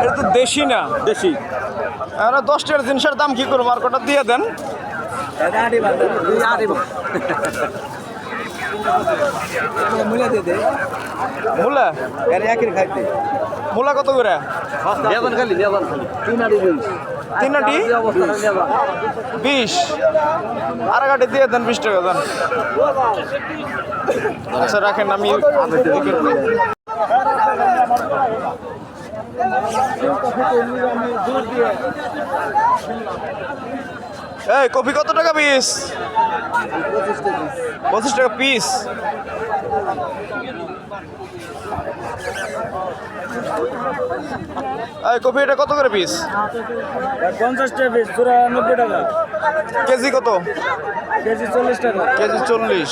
এটা তো দেশি না? দেশি। আমরা দশ টাকার জিনিসের দাম কি করব? আর কটা দিয়ে দেন। মূলা মূলা কত করে লেবান খালি লেবান খালি কত করে? জিনিস তিন আটি বিশ। আর গাড়ি দিয়ে দেন বিশ টাকা দেন। আচ্ছা রাখেন আমি এই কপি কত টাকা পিস পঁচিশ টাকা পিস এই কপি এটা কত করে পিস পঞ্চাশ টাকা পিস পুরা নব্বই টাকা। কেজি কত? কেজি চল্লিশ টাকা। কেজি চল্লিশ।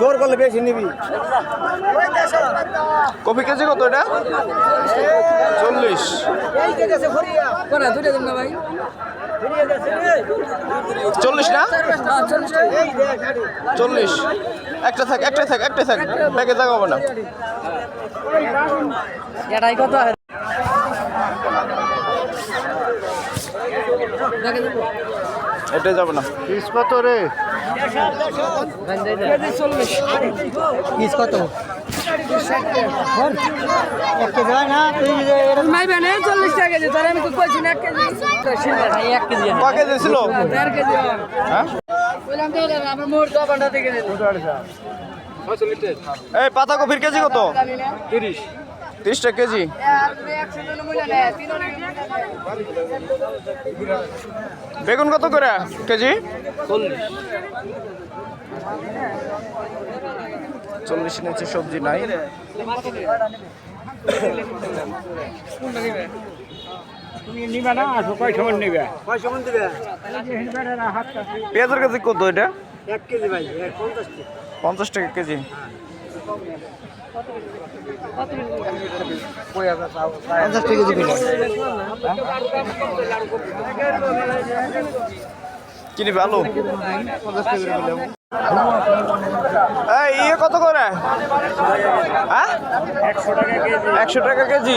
জোর করলে বেশি নিবি। কপি কেজি কত এটা? চল্লিশ। চল্লিশ না? চল্লিশ একটা থাক একটা থাক একটা থাক। ব্যাগে জায়গা হবে না। এটাই কত? এটা যাবে না। পিস কত রে? পিস কত? চল্লিশ টাকা কেজি তাহলে আমি তো কইছি না এক কেজি। ভাই এক কেজি ক কেজি ছিল? দেড় কেজি হ্যাঁ। বললাম তো আমার মোট দশ ঘণ্টা থেকে এই পাতা কপির কেজি কত? তিরিশ। তিরিশ টাকা কেজি? বেগুন কত করে কেজি? চল্লিশ নিচে সবজি নাই। পেঁয়াজের কেজি কত এটা? পঞ্চাশ টাকা কেজি। পঞ্চাশ টাকা কিনে ভালো পঞ্চাশ টাকা ইয়ে কত করে? হ্যাঁ? একশো টাকা কেজি।